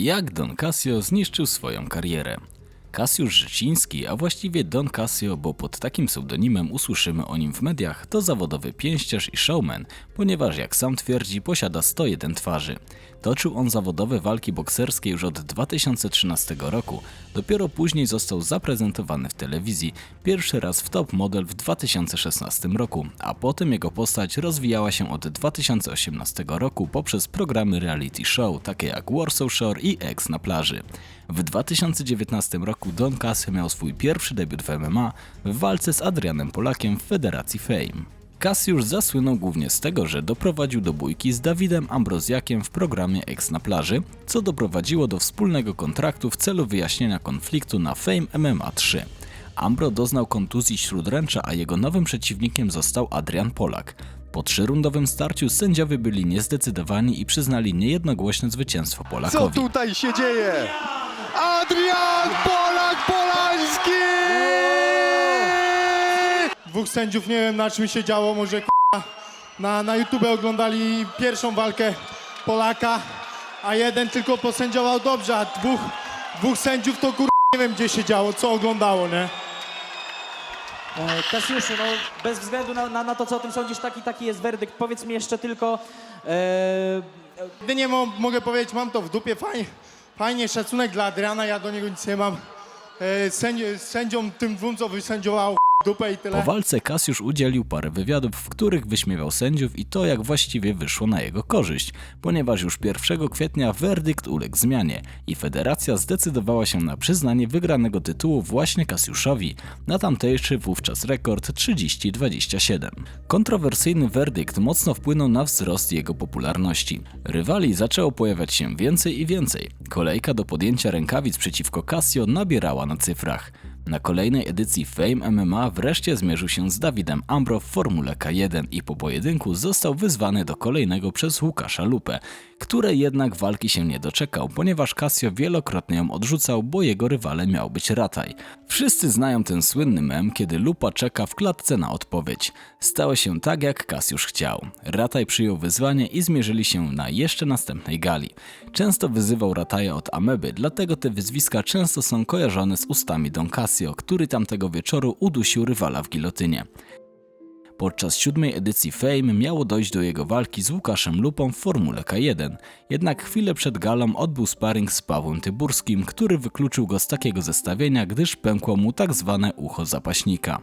Jak Don Casio zniszczył swoją karierę. Kasiusz Życiński, a właściwie Don Casio, bo pod takim pseudonimem usłyszymy o nim w mediach, to zawodowy pięściarz i showman, ponieważ jak sam twierdzi posiada 101 twarzy. Toczył on zawodowe walki bokserskie już od 2013 roku, dopiero później został zaprezentowany w telewizji, pierwszy raz w Top Model w 2016 roku, a potem jego postać rozwijała się od 2018 roku poprzez programy reality show takie jak Warsaw Shore i X na plaży. W 2019 roku Don Casio miał swój pierwszy debiut w MMA w walce z Adrianem Polakiem w Federacji Fame. Cassiusz zasłynął głównie z tego, że doprowadził do bójki z Dawidem Ambrozjakiem w programie X na plaży, co doprowadziło do wspólnego kontraktu w celu wyjaśnienia konfliktu na Fame MMA 3. Ambro doznał kontuzji śródręcza, a jego nowym przeciwnikiem został Adrian Polak. Po trzyrundowym starciu sędziowie byli niezdecydowani i przyznali niejednogłośne zwycięstwo Co Polakowi. tutaj się dzieje? Adrian Polak Polański! Dwóch sędziów, nie wiem na czym się działo, może k***a, na, na YouTube oglądali pierwszą walkę Polaka, a jeden tylko posędziował dobrze, a dwóch, dwóch sędziów to kur... nie wiem gdzie się działo, co oglądało, nie? E, Kasiuszu, no bez względu na, na, na to, co o tym sądzisz, taki, taki jest werdykt. Powiedz mi jeszcze tylko, e, Jedynie mo mogę powiedzieć, mam to w dupie, fajnie, fajnie, szacunek dla Adriana, ja do niego nic nie mam. E, sędzi, sędziom tym dwóm, co wysędziowało dupę i Po tyle. walce Kasiusz udzielił parę wywiadów, w których wyśmiewał sędziów i to jak właściwie wyszło na jego korzyść, ponieważ już 1 kwietnia werdykt uległ zmianie i federacja zdecydowała się na przyznanie wygranego tytułu właśnie Kasiuszowi, na tamtejszy wówczas rekord 30-27. Kontrowersyjny werdykt mocno wpłynął na wzrost jego popularności. Rywali zaczęło pojawiać się więcej i więcej. Kolejka do podjęcia rękawic przeciwko Casio nabierała na cyfrach. Na kolejnej edycji Fame MMA wreszcie zmierzył się z Dawidem Ambro w Formule K1 i po pojedynku został wyzwany do kolejnego przez Łukasza Lupę, który jednak walki się nie doczekał, ponieważ Casio wielokrotnie ją odrzucał, bo jego rywalem miał być Rataj. Wszyscy znają ten słynny mem, kiedy Lupa czeka w klatce na odpowiedź. Stało się tak, jak Kasiusz chciał. Rataj przyjął wyzwanie i zmierzyli się na jeszcze następnej gali. Często wyzywał Rataja od Ameby, dlatego te wyzwiska często są kojarzone z ustami Don Casio, który tamtego wieczoru udusił rywala w gilotynie. Podczas siódmej edycji Fame miało dojść do jego walki z Łukaszem Lupą w Formule K1, jednak chwilę przed galą odbył sparring z Pawłem Tyburskim, który wykluczył go z takiego zestawienia, gdyż pękło mu tak zwane ucho zapaśnika.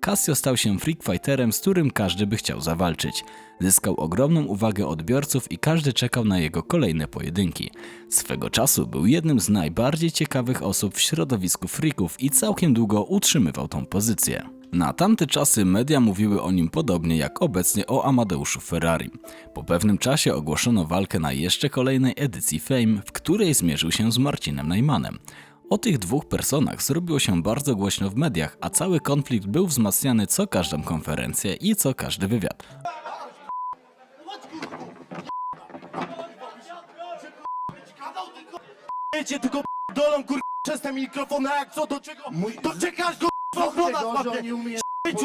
Casio stał się freakfighterem, z którym każdy by chciał zawalczyć. Zyskał ogromną uwagę odbiorców i każdy czekał na jego kolejne pojedynki. Swego czasu był jednym z najbardziej ciekawych osób w środowisku freaków i całkiem długo utrzymywał tą pozycję. Na tamte czasy media mówiły o nim podobnie jak obecnie o Amadeuszu Ferrari. Po pewnym czasie ogłoszono walkę na jeszcze kolejnej edycji Fame, w której zmierzył się z Marcinem Najmanem. O tych dwóch personach zrobiło się bardzo głośno w mediach, a cały konflikt był wzmacniany co każdą konferencję i co każdy wywiad. Tylko dolą kur... przez jak co do czego? Czekasz go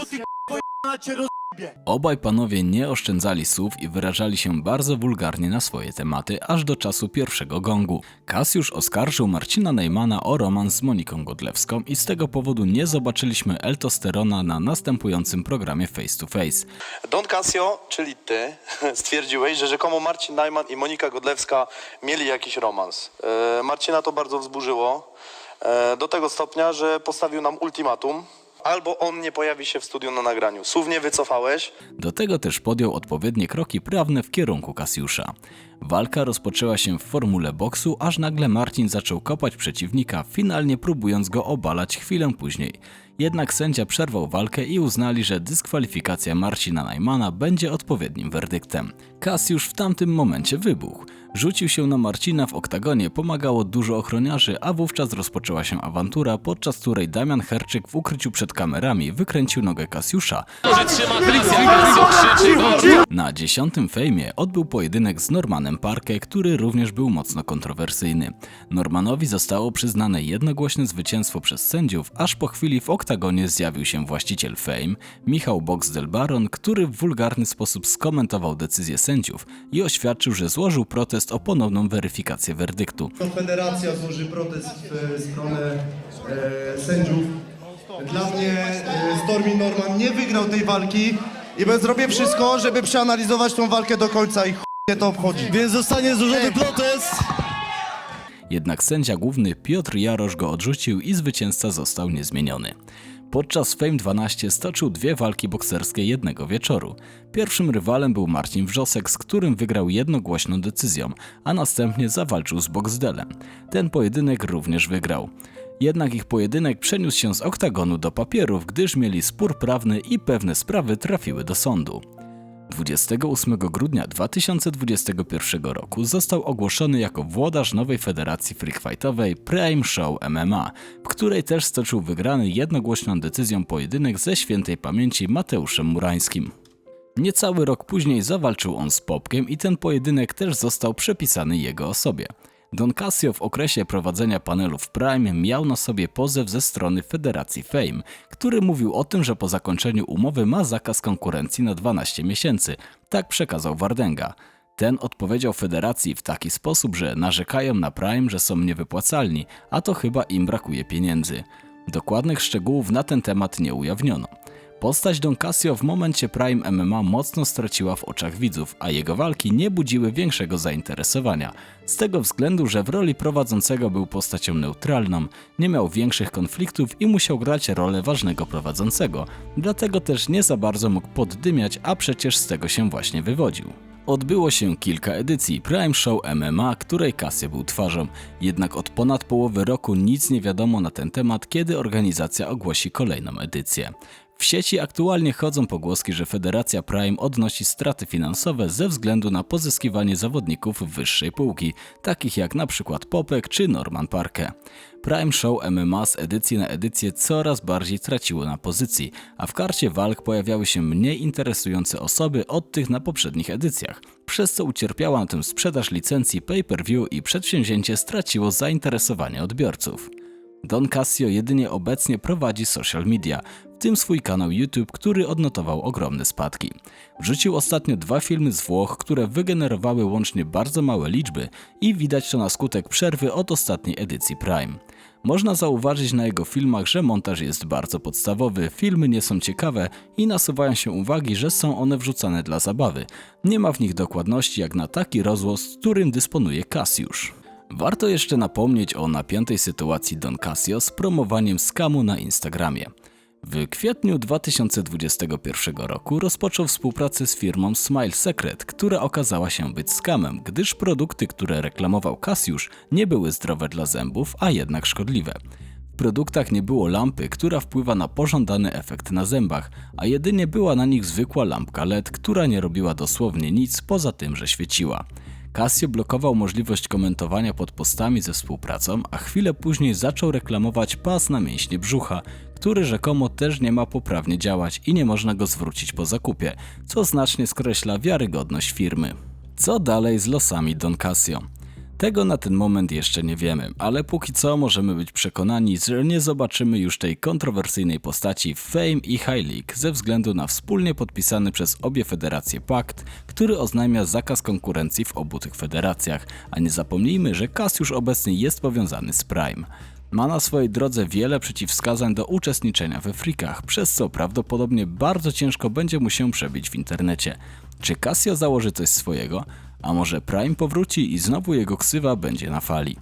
ty k***a cię. Obaj panowie nie oszczędzali słów i wyrażali się bardzo wulgarnie na swoje tematy, aż do czasu pierwszego gongu. Kasiusz oskarżył Marcina Neymana o romans z Moniką Godlewską i z tego powodu nie zobaczyliśmy Eltosterona na następującym programie Face to Face. Don Casio, czyli ty, stwierdziłeś, że rzekomo Marcin Najman i Monika Godlewska mieli jakiś romans. E, Marcina to bardzo wzburzyło, do tego stopnia, że postawił nam ultimatum. Albo on nie pojawi się w studiu na nagraniu. Słownie wycofałeś. Do tego też podjął odpowiednie kroki prawne w kierunku Kasiusza. Walka rozpoczęła się w formule boksu, aż nagle Marcin zaczął kopać przeciwnika, finalnie próbując go obalać chwilę później. Jednak sędzia przerwał walkę i uznali, że dyskwalifikacja Marcina Najmana będzie odpowiednim werdyktem. Kasiusz w tamtym momencie wybuchł. Rzucił się na Marcina w oktagonie, pomagało dużo ochroniarzy, a wówczas rozpoczęła się awantura, podczas której Damian Herczyk w ukryciu przed kamerami wykręcił nogę Kasiusza, na dziesiątym fejmie odbył pojedynek z Normanem Parke, który również był mocno kontrowersyjny. Normanowi zostało przyznane jednogłośne zwycięstwo przez sędziów, aż po chwili w oktagonie zjawił się właściciel Fame, Michał Boxdel Baron, który w wulgarny sposób skomentował decyzję sędziów i oświadczył, że złożył protest o ponowną weryfikację werdyktu. Federacja złoży protest w stronę e, sędziów. Dla mnie e, Stormy Norman nie wygrał tej walki i ben- zrobię wszystko, żeby przeanalizować tą walkę do końca i chuj mnie to obchodzi. Więc zostanie złożony protest. Jednak sędzia główny Piotr Jarosz go odrzucił i zwycięzca został niezmieniony. Podczas Fame 12 stoczył dwie walki bokserskie jednego wieczoru. Pierwszym rywalem był Marcin Wrzosek, z którym wygrał jednogłośną decyzją, a następnie zawalczył z Boxdelem. Ten pojedynek również wygrał. Jednak ich pojedynek przeniósł się z oktagonu do papierów, gdyż mieli spór prawny i pewne sprawy trafiły do sądu. 28 grudnia 2021 roku został ogłoszony jako włodarz nowej federacji freakfightowej Prime Show MMA, w której też stoczył wygrany jednogłośną decyzją pojedynek ze świętej pamięci Mateuszem Murańskim. Niecały rok później zawalczył on z Popkiem i ten pojedynek też został przepisany jego osobie. Don Casio w okresie prowadzenia panelów Prime miał na sobie pozew ze strony Federacji Fame, który mówił o tym, że po zakończeniu umowy ma zakaz konkurencji na 12 miesięcy. Tak przekazał Wardenga. Ten odpowiedział federacji w taki sposób, że narzekają na Prime, że są niewypłacalni, a to chyba im brakuje pieniędzy. Dokładnych szczegółów na ten temat nie ujawniono. Postać Don Casio w momencie Prime MMA mocno straciła w oczach widzów, a jego walki nie budziły większego zainteresowania. Z tego względu, że w roli prowadzącego był postacią neutralną, nie miał większych konfliktów i musiał grać rolę ważnego prowadzącego. Dlatego też nie za bardzo mógł poddymiać, a przecież z tego się właśnie wywodził. Odbyło się kilka edycji Prime Show MMA, której Casio był twarzą, jednak od ponad połowy roku nic nie wiadomo na ten temat, kiedy organizacja ogłosi kolejną edycję. W sieci aktualnie chodzą pogłoski, że Federacja Prime odnosi straty finansowe ze względu na pozyskiwanie zawodników wyższej półki, takich jak przykład Popek czy Norman Parke. Prime Show MMA z edycji na edycję coraz bardziej traciło na pozycji, a w karcie walk pojawiały się mniej interesujące osoby od tych na poprzednich edycjach, przez co ucierpiała na tym sprzedaż licencji pay-per-view i przedsięwzięcie straciło zainteresowanie odbiorców. Don Casio jedynie obecnie prowadzi social media, tym swój kanał YouTube, który odnotował ogromne spadki. Wrzucił ostatnio dwa filmy z Włoch, które wygenerowały łącznie bardzo małe liczby i widać to na skutek przerwy od ostatniej edycji Prime. Można zauważyć na jego filmach, że montaż jest bardzo podstawowy, filmy nie są ciekawe i nasuwają się uwagi, że są one wrzucane dla zabawy. Nie ma w nich dokładności jak na taki rozgłos, którym dysponuje Cassiusz. Warto jeszcze napomnieć o napiętej sytuacji Don Casio z promowaniem skamu na Instagramie. W kwietniu 2021 roku rozpoczął współpracę z firmą Smile Secret, która okazała się być skamem, gdyż produkty, które reklamował Cassiusz, nie były zdrowe dla zębów, a jednak szkodliwe. W produktach nie było lampy, która wpływa na pożądany efekt na zębach, a jedynie była na nich zwykła lampka LED, która nie robiła dosłownie nic poza tym, że świeciła. Casio blokował możliwość komentowania pod postami ze współpracą, a chwilę później zaczął reklamować pas na mięśnie brzucha, który rzekomo też nie ma poprawnie działać i nie można go zwrócić po zakupie, co znacznie skreśla wiarygodność firmy. Co dalej z losami Don Casio? Tego na ten moment jeszcze nie wiemy, ale póki co możemy być przekonani, że nie zobaczymy już tej kontrowersyjnej postaci w Fame i High League ze względu na wspólnie podpisany przez obie federacje pakt, który oznajmia zakaz konkurencji w obu tych federacjach, a nie zapomnijmy, że Cas już obecnie jest powiązany z Prime. Ma na swojej drodze wiele przeciwwskazań do uczestniczenia we frikach, przez co prawdopodobnie bardzo ciężko będzie mu się przebić w internecie. Czy Casio założy coś swojego? A może Prime powróci i znowu jego ksywa będzie na fali?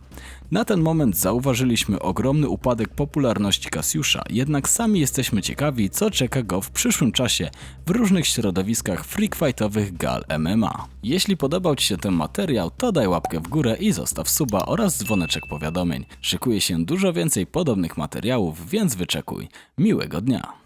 Na ten moment zauważyliśmy ogromny upadek popularności Kasiusza, jednak sami jesteśmy ciekawi, co czeka go w przyszłym czasie w różnych środowiskach freakfightowych gal MMA. Jeśli podobał Ci się ten materiał, to daj łapkę w górę i zostaw suba oraz dzwoneczek powiadomień. Szykuje się dużo więcej podobnych materiałów, więc wyczekuj. Miłego dnia!